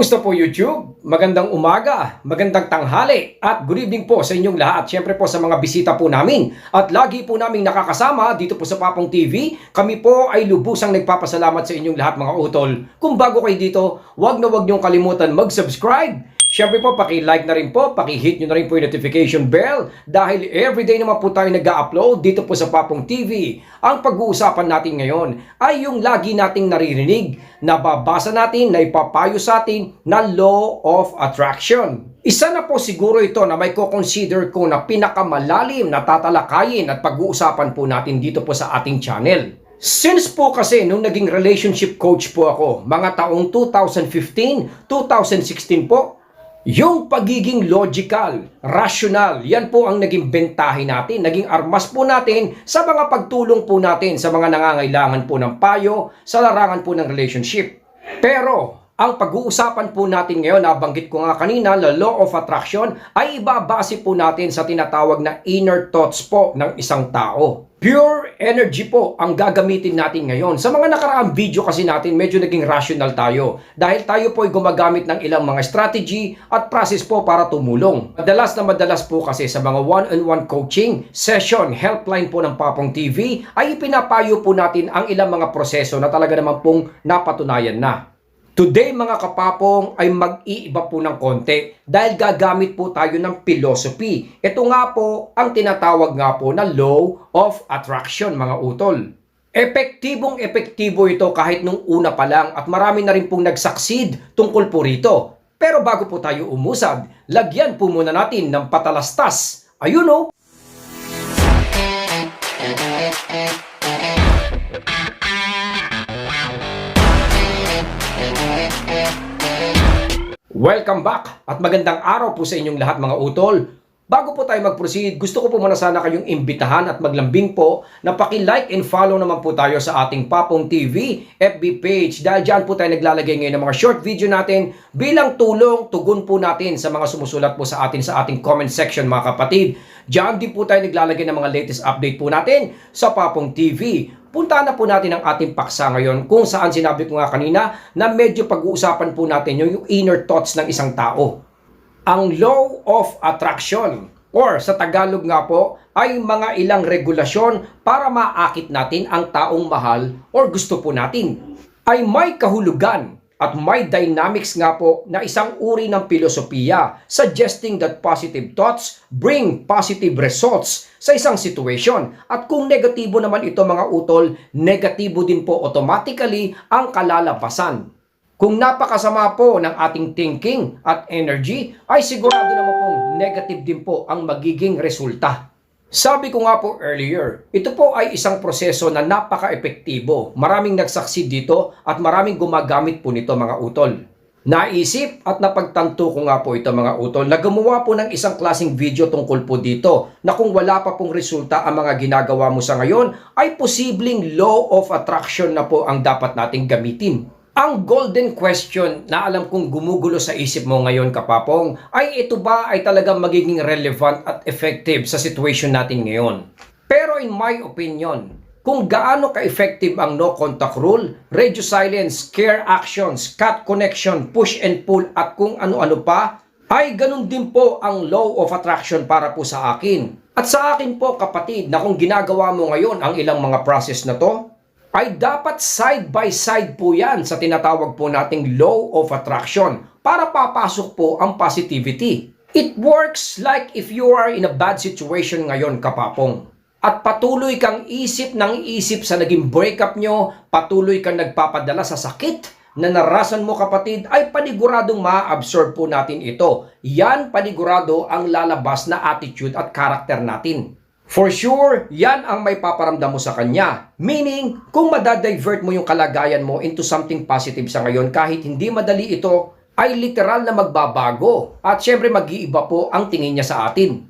Kamusta po YouTube? Magandang umaga, magandang tanghali at good evening po sa inyong lahat. Siyempre po sa mga bisita po namin at lagi po naming nakakasama dito po sa Papong TV. Kami po ay lubusang nagpapasalamat sa inyong lahat mga utol. Kung bago kayo dito, huwag na huwag niyong kalimutan mag-subscribe Siyempre po, paki-like na rin po, paki-hit nyo na rin po yung notification bell dahil everyday naman po tayo nag-upload dito po sa Papong TV. Ang pag-uusapan natin ngayon ay yung lagi nating naririnig, nababasa natin, na ipapayo sa atin na Law of Attraction. Isa na po siguro ito na may ko-consider ko na pinakamalalim na tatalakayin at pag-uusapan po natin dito po sa ating channel. Since po kasi nung naging relationship coach po ako, mga taong 2015, 2016 po, yung pagiging logical, rational, yan po ang naging bentahe natin, naging armas po natin sa mga pagtulong po natin sa mga nangangailangan po ng payo, sa larangan po ng relationship. Pero, ang pag-uusapan po natin ngayon, nabanggit ko nga kanina, na law of attraction, ay ibabase po natin sa tinatawag na inner thoughts po ng isang tao. Pure energy po ang gagamitin natin ngayon. Sa mga nakaraang video kasi natin, medyo naging rational tayo. Dahil tayo po ay gumagamit ng ilang mga strategy at process po para tumulong. Madalas na madalas po kasi sa mga one-on-one coaching, session, helpline po ng Papong TV, ay ipinapayo po natin ang ilang mga proseso na talaga naman pong napatunayan na. Today mga kapapong ay mag-iiba po ng konti dahil gagamit po tayo ng philosophy. Ito nga po ang tinatawag nga po na law of attraction mga utol. Epektibong epektibo ito kahit nung una pa lang at marami na rin pong nagsucceed tungkol po rito. Pero bago po tayo umusad, lagyan po muna natin ng patalastas. Ayun o, Welcome back at magandang araw po sa inyong lahat mga utol. Bago po tayo mag-proceed, gusto ko po muna sana kayong imbitahan at maglambing po na paki-like and follow naman po tayo sa ating Papong TV FB page dahil dyan po tayo naglalagay ngayon ng mga short video natin bilang tulong, tugon po natin sa mga sumusulat po sa atin sa ating comment section mga kapatid. Diyan din po tayo naglalagay ng mga latest update po natin sa Papong TV. Punta na po natin ang ating paksa ngayon kung saan sinabi ko nga kanina na medyo pag-uusapan po natin yung, yung inner thoughts ng isang tao. Ang law of attraction or sa Tagalog nga po ay mga ilang regulasyon para maakit natin ang taong mahal or gusto po natin. Ay may kahulugan at may dynamics nga po na isang uri ng filosofiya suggesting that positive thoughts bring positive results sa isang situation. At kung negatibo naman ito mga utol, negatibo din po automatically ang kalalabasan. Kung napakasama po ng ating thinking at energy, ay sigurado naman pong negative din po ang magiging resulta. Sabi ko nga po earlier, ito po ay isang proseso na napaka-epektibo. Maraming nagsaksi dito at maraming gumagamit po nito mga utol. Naisip at napagtanto ko nga po ito mga utol na gumawa po ng isang klaseng video tungkol po dito na kung wala pa pong resulta ang mga ginagawa mo sa ngayon ay posibleng law of attraction na po ang dapat nating gamitin. Ang golden question na alam kong gumugulo sa isip mo ngayon kapapong ay ito ba ay talagang magiging relevant at effective sa situation natin ngayon? Pero in my opinion, kung gaano ka-effective ang no contact rule, radio silence, care actions, cut connection, push and pull at kung ano-ano pa, ay ganun din po ang law of attraction para po sa akin. At sa akin po kapatid na kung ginagawa mo ngayon ang ilang mga process na to, ay dapat side by side po yan sa tinatawag po nating law of attraction para papasok po ang positivity. It works like if you are in a bad situation ngayon kapapong. At patuloy kang isip ng isip sa naging breakup nyo, patuloy kang nagpapadala sa sakit na narasan mo kapatid ay paniguradong ma-absorb po natin ito. Yan panigurado ang lalabas na attitude at karakter natin. For sure, yan ang may paparamdam mo sa kanya. Meaning, kung madadivert mo yung kalagayan mo into something positive sa ngayon kahit hindi madali ito, ay literal na magbabago. At syempre mag-iiba po ang tingin niya sa atin.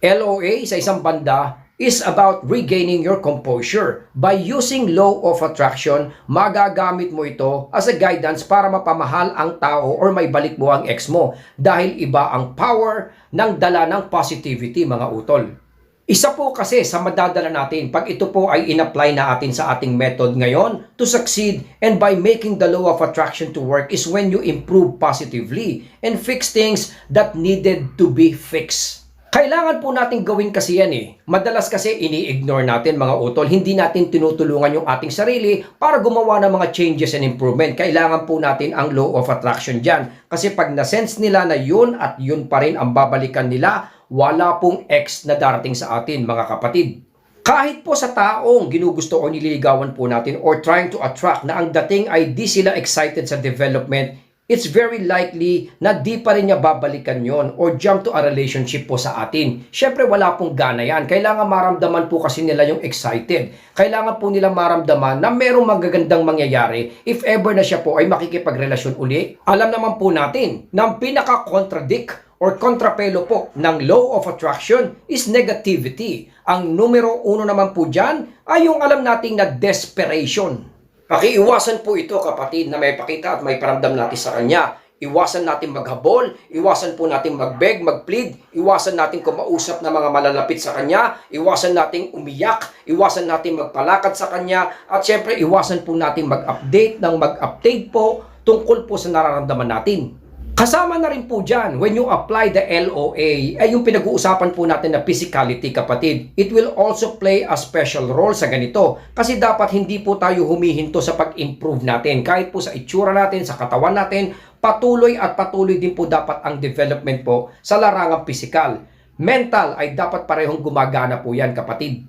LOA sa isang banda is about regaining your composure. By using law of attraction, magagamit mo ito as a guidance para mapamahal ang tao or may balik mo ang ex mo dahil iba ang power ng dala ng positivity mga utol. Isa po kasi sa madadala natin pag ito po ay in-apply na atin sa ating method ngayon to succeed and by making the law of attraction to work is when you improve positively and fix things that needed to be fixed. Kailangan po natin gawin kasi yan eh. Madalas kasi ini-ignore natin mga utol. Hindi natin tinutulungan yung ating sarili para gumawa ng mga changes and improvement. Kailangan po natin ang law of attraction dyan. Kasi pag na-sense nila na yun at yun pa rin ang babalikan nila, wala pong X na darating sa atin mga kapatid. Kahit po sa taong ginugusto o nililigawan po natin or trying to attract na ang dating ay di sila excited sa development, it's very likely na di pa rin niya babalikan yon or jump to a relationship po sa atin. Siyempre wala pong gana yan. Kailangan maramdaman po kasi nila yung excited. Kailangan po nila maramdaman na merong magagandang mangyayari if ever na siya po ay makikipagrelasyon uli. Alam naman po natin na ang pinaka-contradict or kontrapelo po ng law of attraction is negativity. Ang numero uno naman po dyan ay yung alam nating na desperation. Pakiiwasan po ito kapatid na may pakita at may paramdam natin sa kanya. Iwasan natin maghabol, iwasan po natin magbeg, magplead, iwasan natin kumausap na mga malalapit sa kanya, iwasan natin umiyak, iwasan natin magpalakad sa kanya, at syempre iwasan po natin mag-update ng mag-update po tungkol po sa nararamdaman natin. Kasama na rin po dyan, when you apply the LOA, ay yung pinag-uusapan po natin na physicality kapatid. It will also play a special role sa ganito. Kasi dapat hindi po tayo humihinto sa pag-improve natin. Kahit po sa itsura natin, sa katawan natin, patuloy at patuloy din po dapat ang development po sa larangang physical. Mental ay dapat parehong gumagana po yan kapatid.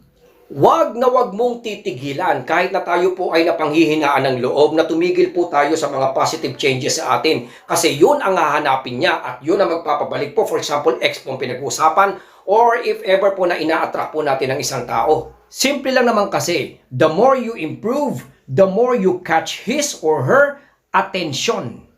Wag na wag mong titigilan kahit na tayo po ay napanghihinaan ng loob na tumigil po tayo sa mga positive changes sa atin. Kasi yun ang hahanapin niya at yun ang magpapabalik po. For example, ex po ang pinag-uusapan or if ever po na ina-attract po natin ang isang tao. Simple lang naman kasi, the more you improve, the more you catch his or her attention.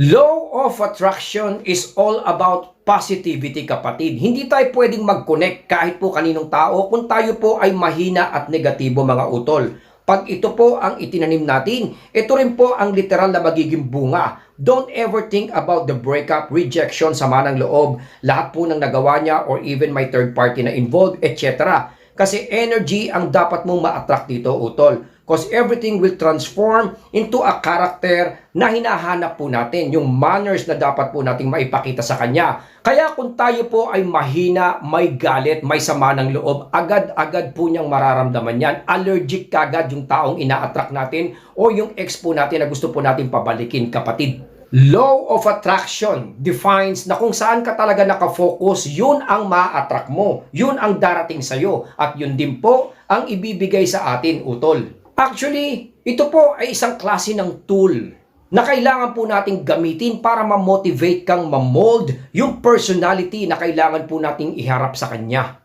Law of attraction is all about positivity kapatid. Hindi tayo pwedeng mag-connect kahit po kaninong tao kung tayo po ay mahina at negatibo mga utol. Pag ito po ang itinanim natin, ito rin po ang literal na magiging bunga. Don't ever think about the breakup, rejection, sama ng loob, lahat po ng nagawa niya or even may third party na involved, etc. Kasi energy ang dapat mong ma-attract dito, utol. Because everything will transform into a character na hinahanap po natin. Yung manners na dapat po nating maipakita sa kanya. Kaya kung tayo po ay mahina, may galit, may sama ng loob, agad-agad po niyang mararamdaman yan. Allergic kagad yung taong ina-attract natin o yung ex po natin na gusto po natin pabalikin, kapatid. Law of attraction defines na kung saan ka talaga nakafocus, yun ang ma-attract mo. Yun ang darating sa'yo. At yun din po ang ibibigay sa atin, utol. Actually, ito po ay isang klase ng tool na kailangan po nating gamitin para ma-motivate kang ma-mold yung personality na kailangan po nating iharap sa kanya.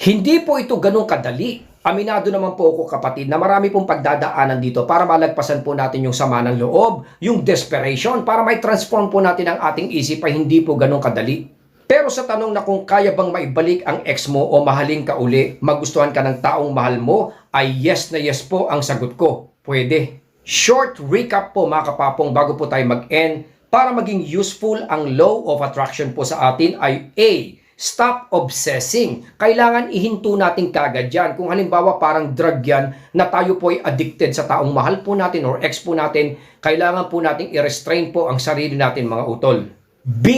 Hindi po ito ganun kadali. Aminado naman po ako kapatid na marami pong pagdadaanan dito para malagpasan po natin yung sama ng loob, yung desperation, para may transform po natin ang ating isip ay hindi po ganun kadali. Pero sa tanong na kung kaya bang maibalik ang ex mo o mahalin ka uli, magustuhan ka ng taong mahal mo, ay yes na yes po ang sagot ko. Pwede. Short recap po mga kapapong bago po tayo mag-end. Para maging useful ang law of attraction po sa atin ay A. Stop obsessing. Kailangan ihinto natin kagad yan. Kung halimbawa parang drug yan na tayo po ay addicted sa taong mahal po natin or ex po natin, kailangan po nating i-restrain po ang sarili natin mga utol. B.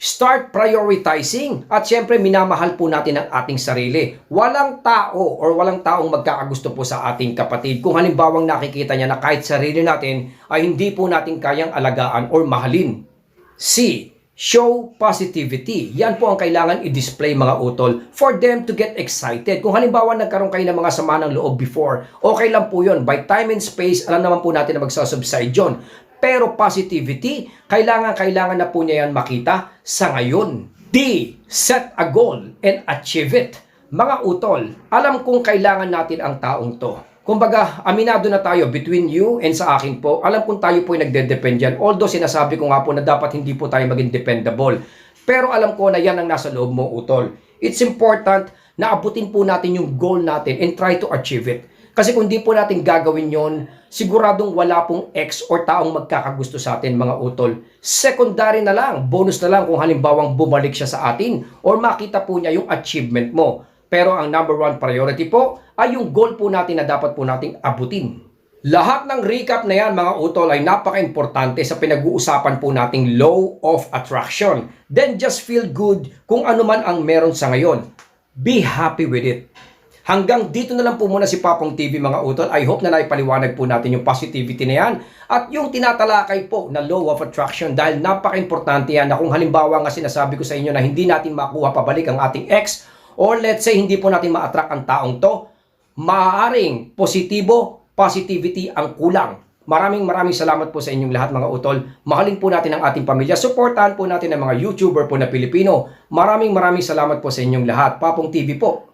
Start prioritizing. At syempre, minamahal po natin ang ating sarili. Walang tao or walang taong magkakagusto po sa ating kapatid. Kung halimbawang nakikita niya na kahit sarili natin ay hindi po natin kayang alagaan or mahalin. C. Show positivity. Yan po ang kailangan i-display mga utol for them to get excited. Kung halimbawa nagkaroon kayo ng mga sama ng loob before, okay lang po yun. By time and space, alam naman po natin na magsasubside yun. Pero positivity, kailangan-kailangan na po niya yan makita sa ngayon. D. Set a goal and achieve it. Mga utol, alam kong kailangan natin ang taong to. Kumbaga, aminado na tayo between you and sa akin po. Alam kong tayo po ay nagde-depend yan. Although sinasabi ko nga po na dapat hindi po tayo maging dependable. Pero alam ko na yan ang nasa loob mo, utol. It's important na abutin po natin yung goal natin and try to achieve it. Kasi kung di po natin gagawin yon, siguradong wala pong ex or taong magkakagusto sa atin mga utol. Secondary na lang, bonus na lang kung halimbawang bumalik siya sa atin or makita po niya yung achievement mo. Pero ang number one priority po ay yung goal po natin na dapat po nating abutin. Lahat ng recap na yan mga utol ay napaka-importante sa pinag-uusapan po nating law of attraction. Then just feel good kung ano man ang meron sa ngayon. Be happy with it. Hanggang dito na lang po muna si Papong TV mga utol. I hope na naipaliwanag po natin yung positivity na yan at yung tinatalakay po na law of attraction dahil napaka-importante yan na kung halimbawa nga sinasabi ko sa inyo na hindi natin makuha pabalik ang ating ex or let's say hindi po natin ma-attract ang taong to, maaaring positibo, positivity ang kulang. Maraming maraming salamat po sa inyong lahat mga utol. Mahalin po natin ang ating pamilya. Suportahan po natin ang mga YouTuber po na Pilipino. Maraming maraming salamat po sa inyong lahat. Papong TV po.